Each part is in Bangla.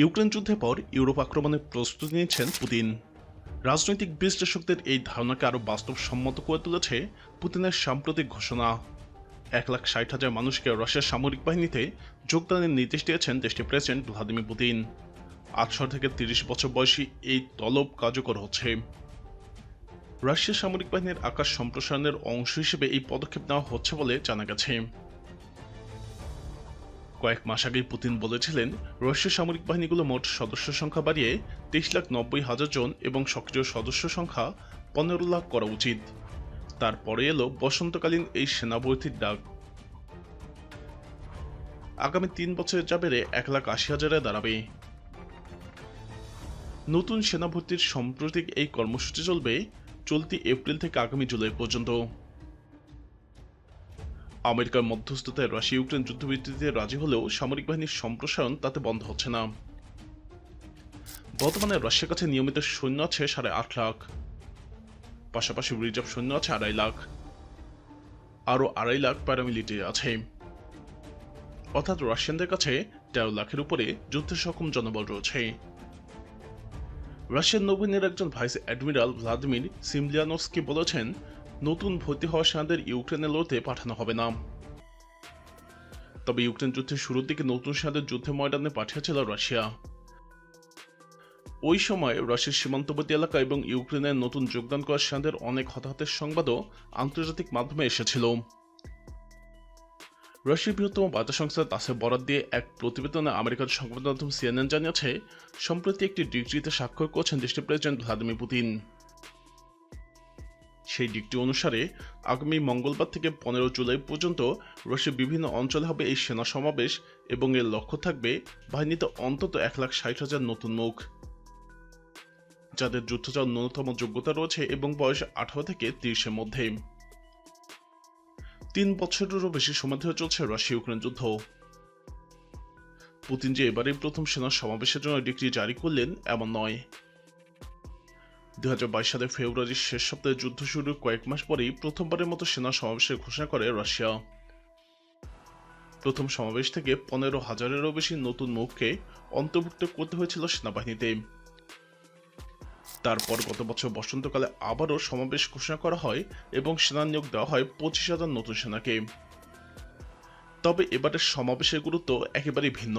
ইউক্রেন যুদ্ধের পর ইউরোপ আক্রমণের প্রস্তুতি নিয়েছেন পুতিন। রাজনৈতিক বিশ্লেষকদের এই ধারণাকে আরও বাস্তবসম্মত করে তুলেছে পুতিনের সাম্প্রতিক ঘোষণা। এক লাখ ষাট হাজার মানুষকে রাশিয়ার সামরিক বাহিনীতে যোগদানের নির্দেশ দিয়েছেন দেশটির প্রেসিডেন্ট ভ্লাদিমির পুতিন। আঠারো থেকে তিরিশ বছর বয়সী এই তলব কার্যকর হচ্ছে। রাশিয়ার সামরিক বাহিনীর আকাশ সম্প্রসারণের অংশ হিসেবে এই পদক্ষেপ নেওয়া হচ্ছে বলে জানা গেছে। কয়েক মাস আগেই পুতিন বলেছিলেন রাশিয়ার সামরিক বাহিনীগুলো মোট সদস্য সংখ্যা বাড়িয়ে তেইশ লাখ নব্বই হাজার জন এবং সক্রিয় সদস্য সংখ্যা পনেরো লাখ করা উচিত। তারপরে এলো বসন্তকালীন এই সেনাভর্তির ডাক। আগামী তিন বছরে যা বেড়ে এক লাখ আশি হাজারে দাঁড়াবে। নতুন সেনাভর্তির সাম্প্রতিক এই কর্মসূচি চলবে চলতি এপ্রিল থেকে আগামী জুলাই পর্যন্ত। আমেরিকার মধ্যস্থতায় রাশিয়া ইউক্রেন যুদ্ধবিরতিতে রাজি হলেও সামরিক বাহিনীর সম্প্রসারণ তাতে বন্ধ হচ্ছে না। বর্তমানে রাশিয়ার কাছে নিয়মিত সৈন্য আছে সাড়ে আট লাখ। পাশাপাশি রিজার্ভ সৈন্য আছে আড়াই লাখ। আরও আড়াই লাখ প্যারামিলিটারি আছে। অর্থাৎ রাশিয়ানদের কাছে তেরো লাখের উপরে যুদ্ধে সক্ষম জনবল রয়েছে। রাশিয়ান নৌবাহিনীর একজন ভাইস অ্যাডমিরাল ভ্লাদিমির সিমলিয়ানোভস্কি বলেছেন নতুন ভর্তি হওয়া সেনাদের ইউক্রেনে লড়তে পাঠানো হবে না। তবে ইউক্রেন যুদ্ধের শুরুর দিকে নতুন সেনাদের যুদ্ধে ময়দানে পাঠিয়েছিল রাশিয়া। ওই সময় রাশিয়ার সীমান্তবর্তী এলাকা এবং ইউক্রেনের নতুন যোগদান করা সেনাদের অনেক হতাহতের সংবাদও আন্তর্জাতিক মাধ্যমে এসেছিল। রাশিয়ার বৃহত্তম বার্তা সংস্থা তাসের বরাদ দিয়ে এক প্রতিবেদনে আমেরিকার সংবাদ মাধ্যম সিএনএন জানিয়েছে, সম্প্রতি একটি ডিগ্রিতে স্বাক্ষর করছেন দেশটির প্রেসিডেন্ট ভ্লাদিমির পুতিন। সেই দিকটি অনুসারে আগামী মঙ্গলবার থেকে পনেরো জুলাই পর্যন্ত রাশিয়ার বিভিন্ন অঞ্চলে হবে এই সেনা সমাবেশ এবং এর লক্ষ্য থাকবে বাহিনীতে অন্তত এক লাখ ষাট হাজার নতুন মুখ। যাদের যুদ্ধ যাওয়ার ন্যূনতম যোগ্যতা রয়েছে এবং বয়স আঠারো থেকে তিরিশের মধ্যে। তিন বছরেরও বেশি সময় ধরে চলছে রাশিয়া ইউক্রেন যুদ্ধ। পুতিন যে এবারেই প্রথম সেনা সমাবেশের জন্য ডিগ্রি জারি করলেন, এমন নয়। দু সালের ফেব্রুয়ারির শেষ সপ্তাহে যুদ্ধ শুরুর কয়েক মাস পরেই প্রথমবারের মতো সেনা সমাবেশের ঘোষণা করে রাশিয়া। প্রথম সমাবেশ থেকে পনেরো হাজারেরও বেশি নতুন মুখকে অন্তর্ভুক্ত করতে হয়েছিল সেনাবাহিনীতে। তারপর গত বছর বসন্তকালে আবারও সমাবেশ ঘোষণা করা হয় এবং সেনা নিয়োগ দেওয়া হয় পঁচিশ হাজার নতুন সেনাকে। তবে এবারের সমাবেশের গুরুত্ব একেবারেই ভিন্ন।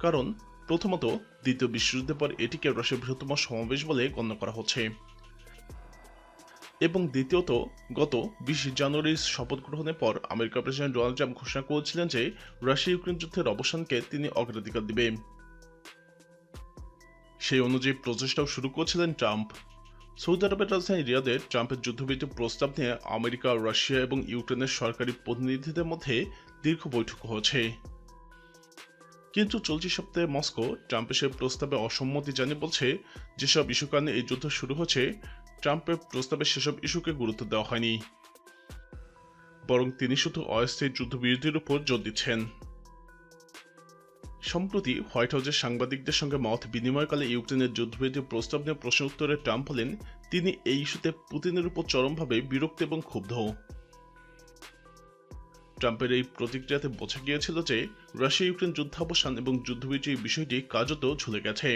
কারণ প্রথমত, দ্বিতীয় বিশ্বযুদ্ধের পর এটিকে রাশিয়ার বৃহত্তম সমাবেশ বলে গণ্য করা হচ্ছে। এবং দ্বিতীয়ত, গত বিশ জানুয়ারির শপথ গ্রহণের পর আমেরিকার প্রেসিডেন্ট ডোনাল্ড ট্রাম্প ঘোষণা করেছিলেন যে রাশিয়া ইউক্রেন যুদ্ধের অবসানকে তিনি অগ্রাধিকার দিবে। সেই অনুযায়ী প্রচেষ্টাও শুরু করেছিলেন ট্রাম্প। সৌদি আরবের রাজধানী রিয়াদে ট্রাম্পের যুদ্ধবিরতি প্রস্তাব নিয়ে আমেরিকা, রাশিয়া এবং ইউক্রেনের সরকারি প্রতিনিধিদের মধ্যে দীর্ঘ বৈঠক হয়েছে কিন্তু চলতি সপ্তাহে মস্কো ট্রাম্পের সেই প্রস্তাবে অসম্মতি জানিয়ে বলছে, যেসব ইস্যু কারণে এই যুদ্ধ শুরু হচ্ছে ট্রাম্পের প্রস্তাবে সেসব ইস্যুকে গুরুত্ব দেওয়া হয়নি। বরং তিনি শুধু অস্থায়ী যুদ্ধবিরতির উপর জোর দিচ্ছেন। সম্প্রতি হোয়াইট হাউসের সাংবাদিকদের সঙ্গে মত বিনিময়কালে ইউক্রেনের যুদ্ধবিরতির প্রস্তাব নিয়ে প্রশ্ন উত্তরে ট্রাম্প হলেন তিনি এই ইস্যুতে পুতিনের উপর চরমভাবে বিরক্ত এবং ক্ষুব্ধ। ট্রাম্পের এই প্রতিক্রিয়াতে বোঝা গিয়েছিল যে রাশিয়া ইউক্রেন যুদ্ধাবসান এবং যুদ্ধবিরতির বিষয়টি কার্যত ঝুলে গেছে।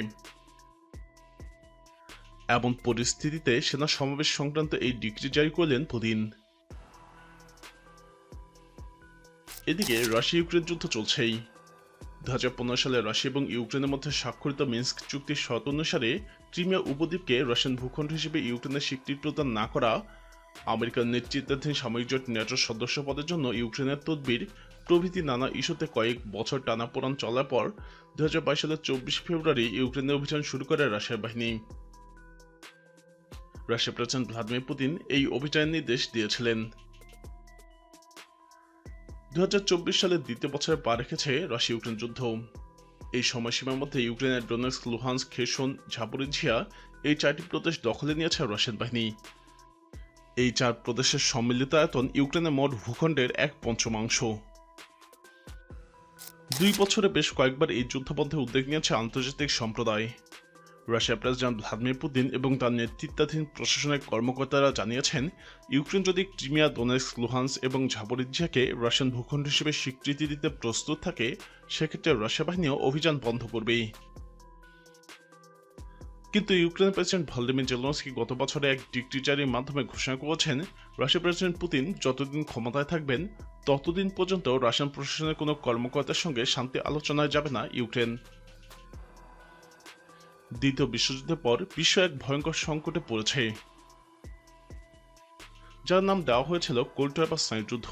এমন পরিস্থিতিতে সেনা সমাবেশ সংক্রান্ত এই ডিগ্রি জারি করলেন পুতিন। এদিকে রাশিয়া ইউক্রেন যুদ্ধ চলছেই। দু সালে রাশিয়া এবং ইউক্রেনের মধ্যে স্বাক্ষরিত মিন্স্ক চুক্তির শর্ত অনুসারে ক্রিমিয়া উপদ্বীপকে রাশিয়ান ভূখণ্ড হিসেবে ইউক্রেনের স্বীকৃতি প্রদান না করা আমেরিকার নেতৃত্বাধীন সামরিক জোট ন্যাটোর সদস্য পদের জন্য ইউক্রেনের তদবির প্রভৃতি নানা ইস্যুতে কয়েক বছর টানাপোড়ান চলার পর দু সালের চব্বিশ ফেব্রুয়ারি ইউক্রেনের অভিযান শুরু করে রাশিয়ার বাহিনী। রাশিয়া প্রেসিডেন্ট ভ্লাদিমির পুতিন এই অভিযানের নির্দেশ দিয়েছিলেন। দু সালের দ্বিতীয় বছরে পা রেখেছে রাশিয়া ইউক্রেন যুদ্ধ। এই সময়সীমার মধ্যে ইউক্রেনের ডোনেক্স লুহান্স খেসন ঝাপরিঝিয়া এই চারটি প্রদেশ দখলে নিয়েছে রাশিয়ান বাহিনী। এই চার প্রদেশের সম্মিলিত আয়তন ইউক্রেনের মোট ভূখণ্ডের এক পঞ্চমাংশ। দুই বছরে বেশ কয়েকবার এই যুদ্ধবন্ধে উদ্যোগ নিয়েছে আন্তর্জাতিক সম্প্রদায়। রাশিয়ার প্রেসিডেন্ট ভ্লাদিমির পুতিন এবং তার নেতৃত্বাধীন প্রশাসনের কর্মকর্তারা জানিয়েছেন, ইউক্রেন যদি ক্রিমিয়া, দোনেস্ক, লুহান্স এবং ঝাপরিজিয়াকে রাশিয়ান ভূখণ্ড হিসেবে স্বীকৃতি দিতে প্রস্তুত থাকে, সেক্ষেত্রে রাশিয়া বাহিনীও অভিযান বন্ধ করবে কিন্তু ইউক্রেন প্রেসিডেন্ট ভলদিমির জেলনস্কি গত বছরে এক ডিক্রিটারির মাধ্যমে ঘোষণা করেছেন, রাশিয়ার প্রেসিডেন্ট পুতিন যতদিন ক্ষমতায় থাকবেন, ততদিন পর্যন্ত রাশিয়ান প্রশাসনের কোনো কর্মকর্তার সঙ্গে শান্তি আলোচনায় যাবে না ইউক্রেন। দ্বিতীয় বিশ্বযুদ্ধের পর বিশ্ব এক ভয়ঙ্কর সংকটে পড়েছে। যার নাম দেওয়া হয়েছিল কোল্টার বা স্নায়ুযুদ্ধ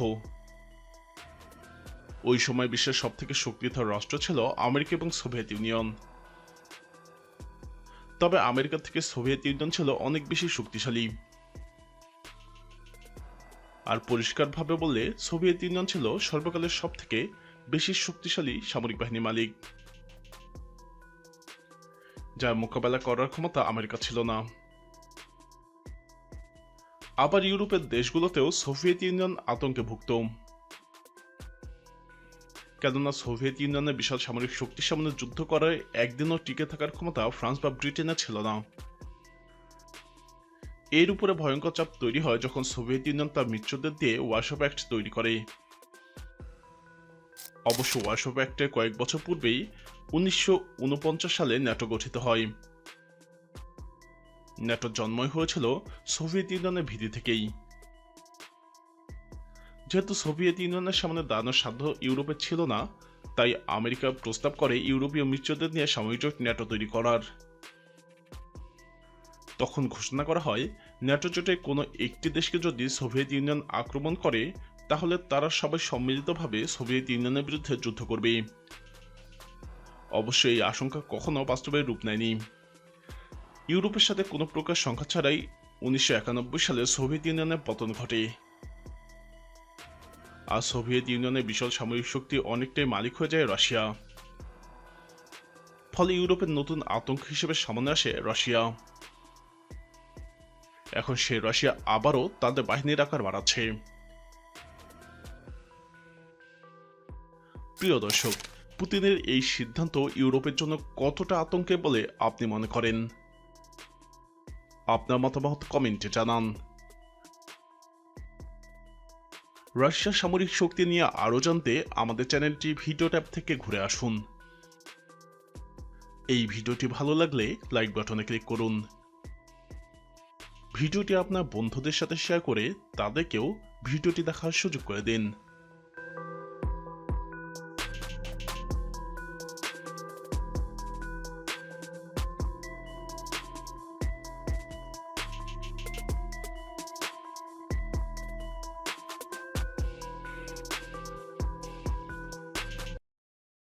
ওই সময় বিশ্বের সবথেকে শক্তিধর রাষ্ট্র ছিল আমেরিকা এবং সোভিয়েত ইউনিয়ন। তবে আমেরিকা থেকে সোভিয়েত ইউনিয়ন ছিল অনেক বেশি শক্তিশালী। আর পরিষ্কারভাবে বললে, সোভিয়েত ইউনিয়ন ছিল সর্বকালের সব থেকে বেশি শক্তিশালী সামরিক বাহিনী মালিক, যার মোকাবেলা করার ক্ষমতা আমেরিকা ছিল না। আবার ইউরোপের দেশগুলোতেও সোভিয়েত ইউনিয়ন আতঙ্কে ভুগত। কেননা সোভিয়েত ইউনিয়নের বিশাল সামরিক শক্তির সামনে যুদ্ধ করায় একদিনও টিকে থাকার ক্ষমতা ফ্রান্স বা ব্রিটেনের ছিল না। এর উপরে ভয়ঙ্কর চাপ তৈরি হয় যখন সোভিয়েত ইউনিয়ন তার মিত্রদের দিয়ে ওয়ার্শপ অ্যাক্ট তৈরি করে। অবশ্য ওয়ার্শপ অ্যাক্টের কয়েক বছর পূর্বেই উনিশশো উনপঞ্চাশ সালে ন্যাটো গঠিত হয়। ন্যাটোর জন্মই হয়েছিল সোভিয়েত ইউনিয়নের ভিত্তি থেকেই। যেহেতু সোভিয়েত ইউনিয়নের সামনে দাঁড়ানোর সাধ্য ইউরোপের ছিল না, তাই আমেরিকা প্রস্তাব করে ইউরোপীয় মিত্রদের নিয়ে সামরিক ন্যাটো তৈরি করার। তখন ঘোষণা করা হয়, ন্যাটো জোটে কোনো একটি দেশকে যদি সোভিয়েত ইউনিয়ন আক্রমণ করে, তাহলে তারা সবাই সম্মিলিতভাবে সোভিয়েত ইউনিয়নের বিরুদ্ধে যুদ্ধ করবে। অবশ্য এই আশঙ্কা কখনো বাস্তবে রূপ নেয়নি। ইউরোপের সাথে কোনো প্রকার সংখ্যা ছাড়াই উনিশশো একানব্বই সালে সোভিয়েত ইউনিয়নের পতন ঘটে। আর সোভিয়েত ইউনিয়নের বিশাল সামরিক শক্তি অনেকটাই মালিক হয়ে যায় রাশিয়া। ফলে ইউরোপের নতুন আতঙ্ক হিসেবে সামনে আসে রাশিয়া। এখন সে রাশিয়া আবারও তাদের বাহিনীর আকার বাড়াচ্ছে। প্রিয় দর্শক, পুতিনের এই সিদ্ধান্ত ইউরোপের জন্য কতটা আতঙ্কে বলে আপনি মনে করেন? আপনার মতামত কমেন্টে জানান। রাশিয়ার সামরিক শক্তি নিয়ে আরও জানতে আমাদের চ্যানেলটি ভিডিও ট্যাব থেকে ঘুরে আসুন। এই ভিডিওটি ভালো লাগলে লাইক বাটনে ক্লিক করুন। ভিডিওটি আপনার বন্ধুদের সাথে শেয়ার করে তাদেরকেও ভিডিওটি দেখার সুযোগ করে দিন।